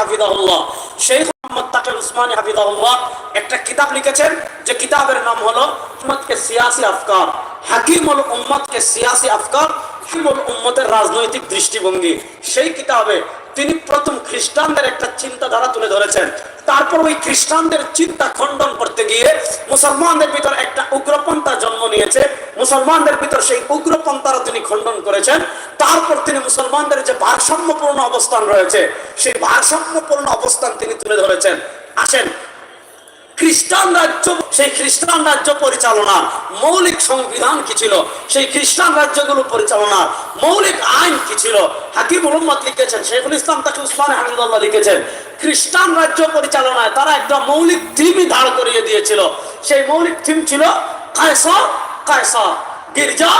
হাফিজাহুল্লাহ। শেখ মোহাম্মদ তাকের উসমানী হাফিদাহুল্লাহ একটা কিতাব লিখেছেন, যে কিতাবের নাম হলো উম্মতকে সিয়াসি আফকার, হাকিমুল উম্মতকে সিয়াসি আফকার উম্মতের রাজনৈতিক দৃষ্টিভঙ্গি। সেই কিতাবে তিনি প্রথম খ্রিস্টানদের একটা চিন্তাধারা তুলে ধরেছেন। তারপর ওই খ্রিস্টানদের চিন্তা খণ্ডন করতে গিয়ে মুসলমানদের ভিতর একটা উগ্রপন্থা জন্ম নিয়েছে। মুসলমানদের ভিতর সেই উগ্রপন্থারও তিনি খণ্ডন করেছেন। তারপর তিনি মুসলমানদের যে ভারসাম্যপূর্ণ অবস্থান রয়েছে, সেই ভারসাম্যপূর্ণ অবস্থান তিনি তুলে ধরেছেন। আসেন, খ্রিস্টান রাজ্য সেই খ্রিস্টান রাজ্য পরিচালনার মৌলিক সংবিধান কি ছিল? সেই খ্রিস্টান রাজ্যগুলো পরিচালনার মৌলিক আইন কি ছিল? হাকিম মোহাম্মদ লিখেছেন, শেখুল ইসলাম তাকে উসমান হামিদুল্লাহ লিখেছেন, খ্রিস্টান রাজ্য পরিচালনায় তারা একটা মৌলিক থিমই দাঁড় করিয়ে দিয়েছিল। সেই মৌলিক থিম ছিল কায়সা কায়সা গির্জা।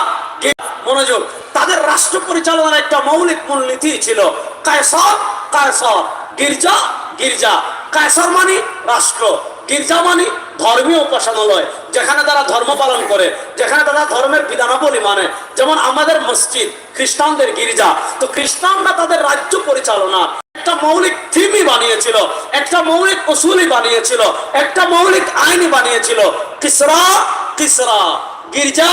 মনোযোগ। তাদের রাষ্ট্র পরিচালনার একটা মৌলিক মূলনীতি ছিল কায়সর কায়সর, গির্জা গির্জা। কায়সর মানে রাষ্ট্র, গির্জা মানে ধর্মীয় উপাসনালয়, যেখানে তারা ধর্ম পালন করে, যেখানে তারা ধর্মের বিধানাবলী মানে। যেমন আমাদের মসজিদ, খ্রিস্টানদের গির্জা। তো খ্রিস্টানরা তাদের রাজ্য পরিচালনা। একটা মৌলিক থিমই বানিয়েছিল, একটা মৌলিক উসুলি বানিয়েছিল, একটা মৌলিক আইনই বানিয়েছিল। কিসরা কিসরা। গির্জা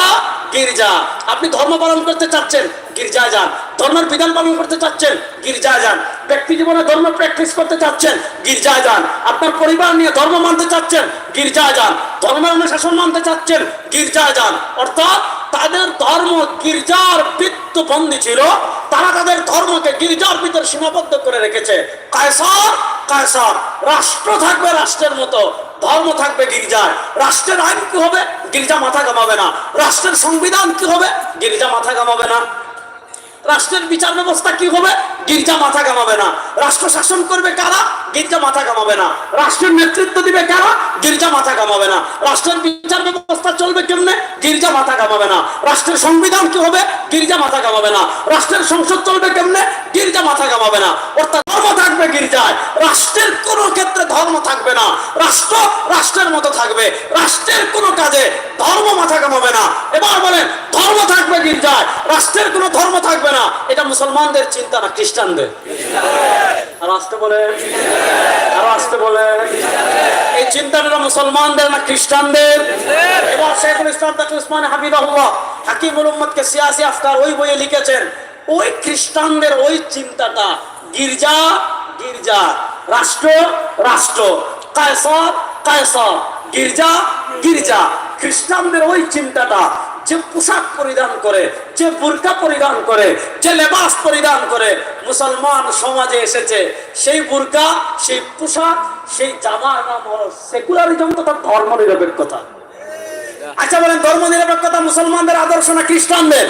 গির্জা। আপনি ধর্ম পালন করতে চাচ্ছেন, গির্জায় যান। ধর্মের বিধান পালন করতে চাচ্ছেন, গির্জায় যান। ব্যক্তি জীবনে ধর্ম প্র্যাকটিস করতে চাচ্ছেন, গির্জায় যান। আপনার পরিবার নিয়ে ধর্ম মানতে চাচ্ছেন, গির্জায় যান। ধর্মের অনুশাসন মানতে চাচ্ছেন, গির্জায় যান। অর্থাৎ তাদের ধর্ম গির্জার বৃত্তবন্দি ছিল। তারা তাদের ধর্মকে গির্জার ভিতর সীমাবদ্ধ করে রেখেছে। কায়সার কায়সার। রাষ্ট্র থাকবে রাষ্ট্রের মতো, ধর্ম থাকবে গির্জায়। রাষ্ট্রের আইন কি হবে? গির্জা মাথা কামাবে না। রাষ্ট্রের সংবিধান কি হবে? গির্জা মাথা কামাবে না। রাষ্ট্রের বিচার ব্যবস্থা কি হবে? গির্জা মাথা কামাবে না। রাষ্ট্র শাসন করবে কারা? গির্জা মাথা কামাবে না। রাষ্ট্রের নেতৃত্ব দিবে কারা? গির্জা মাথা কামাবে না। রাষ্ট্রের বিচার ব্যবস্থা চলবে কেমনে? গির্জা মাথা কামাবে না। রাষ্ট্রের সংবিধান কি হবে? গির্জা মাথা কামাবে না। রাষ্ট্রের সংসদ চলবে কেমনে? গির্জা মাথা কামাবে না। অর্থাৎ ধর্ম থাকবে গির্জায়। রাষ্ট্রের কোন ক্ষেত্রে ধর্ম থাকবে না। রাষ্ট্র রাষ্ট্রের মতো থাকবে। রাষ্ট্রের কোনো কাজে ধর্ম মাথা কামাবে না। এবার বলেন, ধর্ম থাকবে এটা মুসলমানদের চিন্তা না খ্রিস্টানদের? আর আসতে বলে, আর আসতে বলে, এই চিন্তাটা মুসলমানদের না খ্রিস্টানদের? এবার শেখুল ইসলাম তাকে উসমান হাবিবাহুল্লাহ হাকিমুল উম্মদকে সিয়াসি আফকার ওই বইয়ে লিখেছেন, ওই খ্রিস্টানদের ওই চিন্তাটা গির্জা গির্জা, রাষ্ট্র রাষ্ট্র কায়সর কায়সর গির্জা গির্জা। খ্রিস্টানদের ওই চিন্তাটা যে পোশাক পরিধান করে, যে বুরকা পরিধান করে, যে লেবাস পরিধান করে মুসলমান সমাজে এসেছে। সেই বুরকা, সেই পোশাক, সেই জামার নাম হলো সেকুলারিজম তথা ধর্ম নিরপেক্ষতা আচ্ছা বলেন ধর্ম নিরপেক্ষতা মুসলমানদের আদর্শ না খ্রিস্টানদের?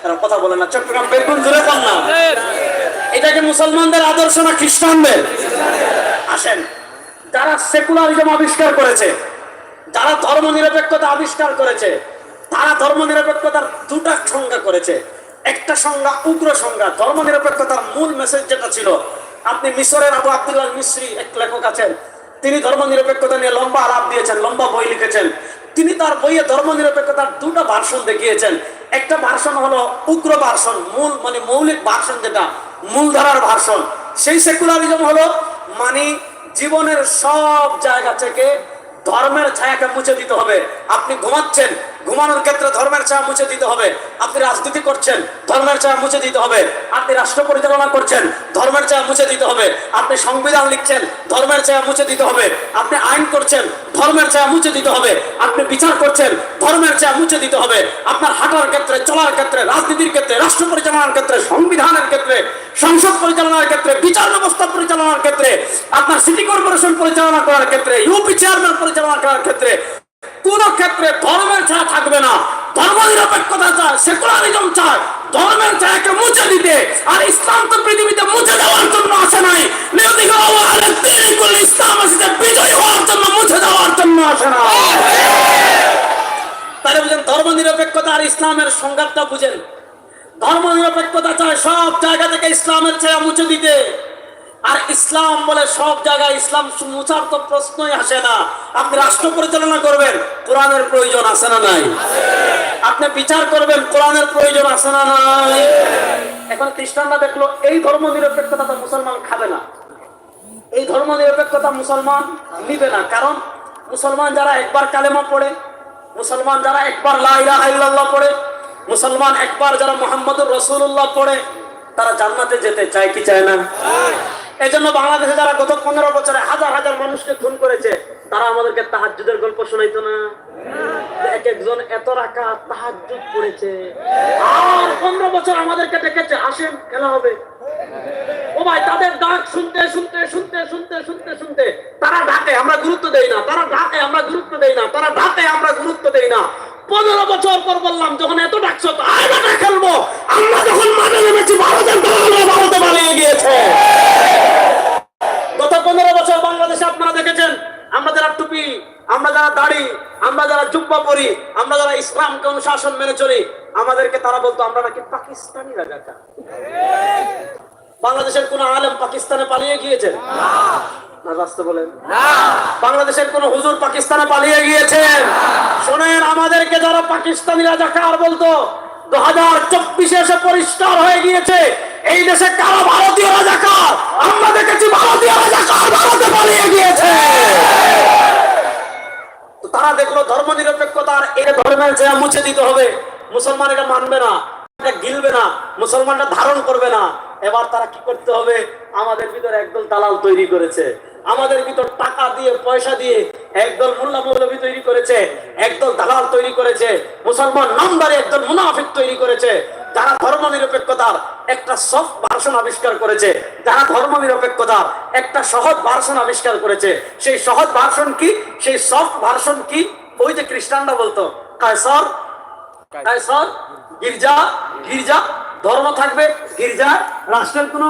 তারা কথা বলে না, চট্টগ্রাম বেগুন জুড়ে পান না। এটা কি মুসলমানদের আদর্শ না খ্রিস্টানদের? আসেন, যারা সেকুলারিজম আবিষ্কার করেছে যারা ধর্ম নিরপেক্ষতা আবিষ্কার করেছে, তারা ধর্ম নিরপেক্ষতার দুটা সংজ্ঞা করেছে। একটা সংজ্ঞা উগ্র সংজ্ঞা ধর্ম নিরপেক্ষতার মূল মেসেজ যেটা ছিল, আপনি মিশরের আবু আব্দুল্লাহ মিশ্রি এক লেখক আছেন, তিনি ধর্ম নিরপেক্ষতা নিয়ে লম্বা আলাপ দিয়েছেন, লম্বা বই লিখেছেন। তিনি তার বইয়ে ধর্ম নিরপেক্ষতার দুটা ভার্সন দেখিয়েছেন। একটা ভার্সন হলো উগ্র ভার্সন মূল মানে মৌলিক ভার্সন যেটা, মূলধারার ভার্সন সেই সেকুলারিজম হলো মানে জীবনের সব জায়গা থেকে ধর্মের ছায়াকে মুছে দিতে হবে। আপনি ঘুমাচ্ছেন ঘুমানোর ক্ষেত্রে ধর্মের ছায়া মুছে দিতে হবে। আপনি রাজনীতি করছেন, ধর্মের ছায়া মুছে দিতে হবে। আপনি রাষ্ট্র পরিচালনা করছেন, ধর্মের ছায়া মুছে দিতে হবে। আপনি সংবিধান লিখছেন, ধর্মের ছায়া মুছে দিতে হবে। আপনি আইন করছেন, ধর্মের ছায়া মুছে দিতে হবে। আপনি বিচার করছেন, ধর্মের ছায়া মুছে দিতে হবে। আপনার হাঁটার ক্ষেত্রে, চলার ক্ষেত্রে, রাজনীতির ক্ষেত্রে, রাষ্ট্র পরিচালনার ক্ষেত্রে, সংবিধানের ক্ষেত্রে, সংসদ পরিচালনার ক্ষেত্রে, বিচার ব্যবস্থা পরিচালনার ক্ষেত্রে, আপনার সিটি কর্পোরেশন পরিচালনা করার ক্ষেত্রে, ইউপি চেয়ারম্যান পরিচালনা করার ক্ষেত্রে, কোন ক্ষেত্রে ধর্মের ছায়া থাকবে না ধর্ম নিরপেক্ষতা চায় সেকুলারিজম চায়, ধর্মের ছায়াকে মুছে দিতে, আর ইসলাম তো পৃথিবীতে মুছে দেওয়ার জন্য আসে নাই। ইসলাম আসছে, বিজয় হওয়ার জন্য মুছে দেওয়ার জন্য আসে না তাহলে বুঝেন ধর্ম নিরপেক্ষতা আর ইসলামের সংঘাতটা বুঝেন। ধর্ম নিরপেক্ষতা চায় সব জায়গা থেকে ইসলামের ছায়া মুছে দিতে। আর ইসলাম বলে সব জায়গায় ইসলাম মুছার তো প্রশ্নই আসে না। আপনি রাষ্ট্র পরিচালনা করবেন, কোরআনের প্রয়োজন আছে না নাই? আপনি বিচার করবেন, কোরআনের প্রয়োজন আছে না এখন খ্রিস্টানরা দেখল, এই ধর্ম নিরপেক্ষতা তো মুসলমান খাবে না। এই ধর্ম নিরপেক্ষতা মুসলমান নিবে না। কারণ মুসলমান যারা একবার কালেমা পড়ে, মুসলমান যারা একবার লা ইলাহা ইল্লাল্লাহ পড়ে, মুসলমান একবার যারা মোহাম্মদুর রসুল্লাহ পড়ে, তারা জান্নাতে যেতে চায় কি চায় না? এই জন্য বাংলাদেশে যারা গত পনেরো বছরে হাজার হাজার মানুষকে খুন করেছে, তারা আমাদেরকে তাহাজ্জুদের গল্প শোনাইতো না। এক একজন এত রাখা তাহাজ্জুদ করেছে। আর পনেরো বছর আমাদেরকে ডেকেছে, আসেন, খেলা হবে। ও ভাই, তাদের ডাক শুনতে শুনতে শুনতে শুনতে শুনতে শুনতে। তারা ডাকে, আমরা গুরুত্ব দেই না। তারা ডাকে, আমরা গুরুত্ব দেই না। তারা ডাকে, আমরা গুরুত্ব দেই না। পনেরো বছর পর বললাম, যখন এত ডাকছো আর খেলব আমরা যখন মাঠে নেমেছি ভারতের দলগুলো ভারতে পালিয়ে গিয়েছে গত পনেরো বছর বাংলাদেশে আপনারা দেখেছেন আমরা যারা টুপি আমরা যারা দাড়ি আমরা যারা জুব্বা পরি আমরা যারা ইসলামকে অনুশাসন মেনে চলি আমাদেরকে তারা বলতো আমরা নাকি পাকিস্তানি রাজাকার। বাংলাদেশের কোন আলেম পাকিস্তানে পালিয়ে গিয়েছেন না রাস্তা বলেন। বাংলাদেশের কোন হুজুর পাকিস্তানে পালিয়ে গিয়েছেন শোনেন আমাদেরকে যারা পাকিস্তানি রাজাকার বলতো দু হাজার চব্বিশে এসে পরিষ্কার হয়ে গিয়েছে এই দেশে কারা ভারতীয় রাজা রাজাকার আমরা দেখেছি ভারতীয় রাজা রাজাকার ভারতে পালিয়ে গিয়েছে। তারা দেখল ধর্ম নিরপেক্ষতার এটা ধর্মের যে মুছে দিতে হবে, মুসলমান এটা মানবে না, এটা গিলবে না মুসলমানটা ধারণ করবে না। এবার তারা কি করতে হবে? আমাদের ভিতরে একদল দালাল তৈরি করেছে। আমাদের ভিতর টাকা দিয়ে, পয়সা দিয়ে একদল মোল্লা মৌলবী তৈরি করেছে, একদল দালাল তৈরি করেছে, মুসলমান নামদারি একদল মুনাফিক তৈরি করেছে, যারা ধর্ম নিরপেক্ষতার একটা সফট ভার্সন আবিষ্কার করেছে, যারা ধর্ম নিরপেক্ষতার একটা সহজ ভার্সন আবিষ্কার করেছে। সেই সহজ ভার্সন কি? সেই সফট ভার্সন কি? ওই যে খ্রিস্টানরা বলতো, কায়সর কায়সর, গির্জা গির্জা, ধর্ম থাকবে, গির্জা, রাষ্ট্রের কোনো